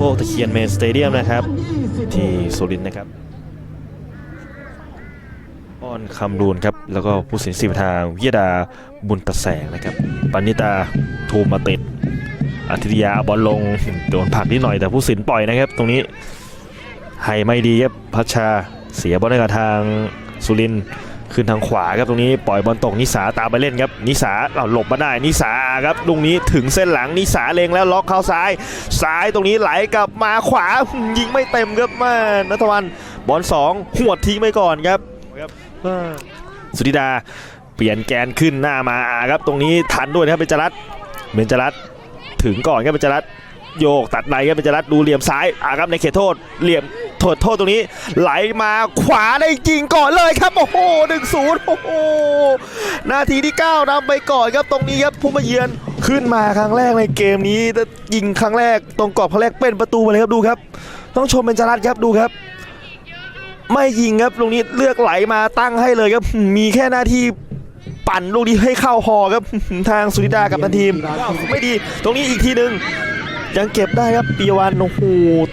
คกตะเคียนเมนสเตเดียมนะครับ ที่สุรินทร์นะครับอ้อนคำรูนครับ แล้วก็ผู้สินสิบทางวิยดาบุญตะแสงนะครับปณิตาทูมาติดอาทิตยาบอลลงโดนผักนิดหน่อยแต่ผู้สินปล่อยนะครับ ตรงนี้ให้ไม่ดีครับพัชชาเสียบอลให้กับทางสุรินทร์ ขึ้นทางขวาครับตรงนี้ปล่อยบอลตกนิสาตามไปเล่นครับนิสาเอาหลบมาได้นิสาครับตรงนี้ถึงเส้นหลังนิสาเลงแล้วล็อกเข้าซ้าย ซ้ายตรงนี้ไหลกลับมาขวายิงไม่เต็มครับแมานัทวันบอลสองหวทิ้งไปก่อนครับสุธิดาเปลี่ยนแกนขึ้นหน้ามาครับตรงนี้ทันด้วยนะครับเบญจรัตน์เบญจรัตถึงก่อนครับเบญจรัตโยกตัดในครับเบญจรัตดูเหลี่ยมซ้ายอาครับในเขตโทษเหลี่ยม โทษโทษตรงนี้ ไหลมาขวาได้จริงก่อนเลยครับ โอ้โหหนึ่งศูนย์โอ้โหนาทีที่ 9นำไปก่อนครับตรงนี้ครับผู้มาเยือนขึ้นมาครั้งแรกในเกมนี้ยิงครั้งแรกตรงกรอบครั้งแรกเป็นประตูมาเลยครับดูครับ ต้องชมเป็นจารัตครับดูครับไม่ยิงครับตรงนี้เลือกไหลมาตั้งให้เลยครับ มีแค่หน้าที่ปั่นลูกนี้ให้เข้าหอครับทางสุริดากับทีม ไม่ดี ตรงนี้อีกทีหนึ่ง ยังเก็บได้ครับปีวันโอ้โห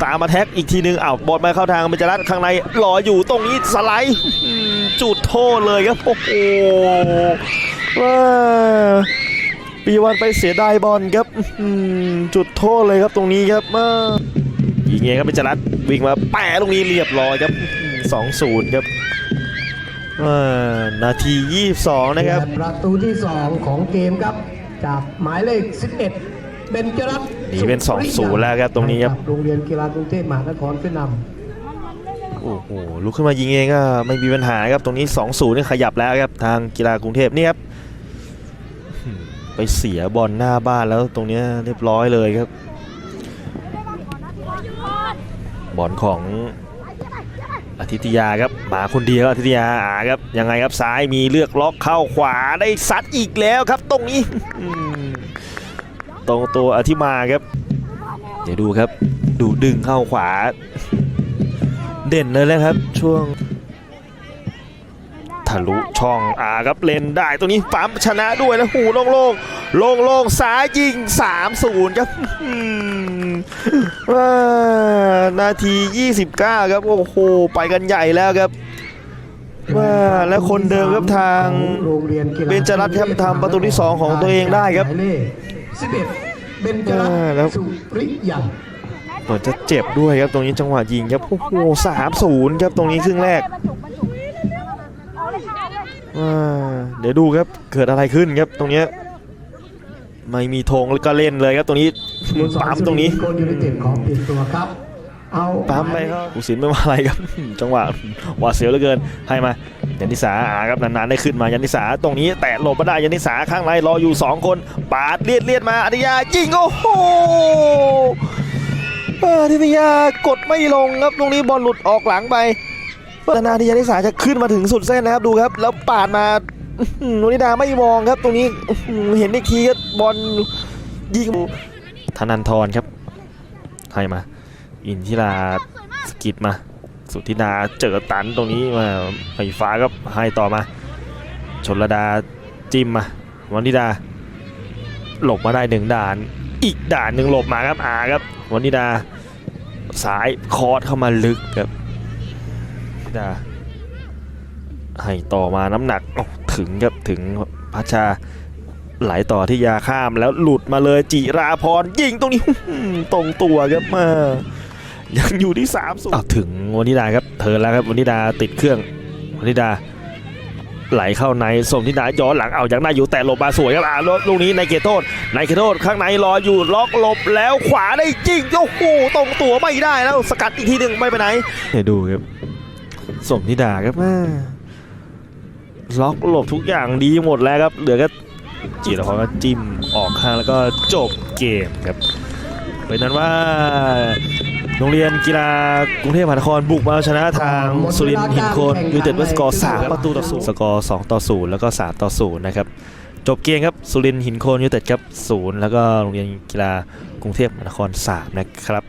ตามมาแท็กอีกทีหนึ่งอ้าวบอลมาเข้าทางเบญจรัตน์ข้างในรออยู่ตรงนี้สไลด์จุดโทษเลยครับโอ้โหว้าปีวันไปเสียดายบอลครับจุดโทษเลยครับตรงนี้ครับมายิงเองครับเบญจรัตน์วิ่งมาแปะตรงนี้เรียบร้อยครับสองศูนย์ครับนาที 22 นะครับ ประตูที่ 2 ของเกมครับ จากหมายเลข 11 เบญจรัตน์ หนีเป็น2-0แล้วครับตรงนี้ครับโรงเรียนกีฬากรุงเทพมหานครขึ้นนโอ้โหลุกขึ้นมายิงเองก็ไม่มีปัญหาครับตรงนี้2-0นี่ขยับแล้วครับทางกีฬากรุงเทพนี่ครับอืมไปเสียบอลหน้าบ้านแล้วตรงเนี้ยเรียบร้อยเลยครับ บอลของอาทิตยาครับมาคนเดียวอาทิตยาอ่าครับยังไงครับซ้ายมีเลือกล็อกเข้าขวาได้ซัดอีกแล้วครับ ตรงนี้อืม ตรงตัวอธิมาครับ เดี๋ยวดูครับ ดูดึงเข้าขวา เด่นเลยนะครับช่วง ทะลุช่องอาครับเล่นได้ตรงนี้ปั๊มชนะด้วยแล้วหูโล่งโล่งโล่งโล่งๆซ้ายยิง 3-0 ครับว้านาที 29 ครับ โอ้โห ไปกันใหญ่แล้วครับว้าและคนเดิมครับทางเรียนกีฬาเบญจรัตน์ครับทำประตูที่สองของตัวเองได้ครับ หมายเลข11เบญจรัตอ่าน์แล้ว สุริยันเหมือนจะเจ็บด้วยครับตรงนี้จังหวะยิงครับโอ้โห3-0ครับตรงนี้ครึ่งแรกอ่าเดี๋ยวดูครับเกิดอะไรขึ้นครับตรงเนี้ยไม่มีธงแล้วก็เล่นเลยครับตรงนี้ ปั๊มตรงนี้ โกลยูไนเต็ดขอเปลี่ยนตัวครับ เอาปั๊มไปครับผู้สินไม่ว่าอะไรครับ จังหวะหวาดเสียวเหลือเกิน ให้มายันนิสาอ่าครับนานๆได้ขึ้นมายันนิสาตรงนี้แตะหลบมาได้ยันนิสาข้างในรออยู่ 2 คนปาดเลียดเลียดมาอธิยายิงโอ้โหอ่าอธิยากดไม่ลงครับตรงนี้บอลหลุดออกหลังไปนาทียันนิสาจะขึ้นมาถึงสุดเส้นนะครับดูครับ แล้วปาดมาอื้อหือโนนิดาไม่มองครับ ตรงนี้อื้อหือเห็นอีกทีก็บอลยิงธนันทรครับให้มา อินทิราสกิดมา สุธินาเจอตันตรงนี้มาไฟฟ้าก็ให้ต่อมา ชนระดาจิ้มมาวันนิดา หลบมาได้หนึ่งด่าน อีกด่านหนึ่งหลบมาครับอาครับวันนิดาสายคอร์ดเข้ามาลึกครับนิดาให้ต่อมาน้ำหนักถึงครับถึงพัชชาไหลต่อที่ยาข้ามแล้วหลุดมาเลยจิราพรยิงตรงนี้ตรงตัวครับมา ยังอยู่ที่3ามสุดถึงวนิดาครับเธอแล้วครับวนิดาติดเครื่องวนิดา ไหลเข้าในส่งที่นาย้อนหลังเอาอย่างน่าอยู่แต่หลบมาสวยครับอ่าลูกนี้ในเขตโทษในเขตโทษข้างในรออยู่ล็อกหลบแล้วขวาได้จริงโอ้โหตรงตัวไม่ได้แล้วสกัดอีกทีหนึ่งไม่ไปไหนเดี๋ยวดูครับส่งที่ดาครับแม่ล็อกหลบทุกอย่างดีหมดแล้วครับเหลือแค่จีรพรก็จิ้มออกข้างแล้วก็จบเกมครับเป็นนั้นว่า โรงเรียนกีฬากรุงเทพมหานครบุกมาเอาชนะทางสุรินทร์หินโคนยูเต็ดด้วยสกอร์ 3 ประตูต่อศูนย์สกอร์2ต่อ0แล้วก็ 3 ต่อ0นะครับจบเกมครับสุรินทร์หินโคนยูเต็ดครับ0แล้วก็โรงเรียนกีฬากรุงเทพมหานคร3นะครับ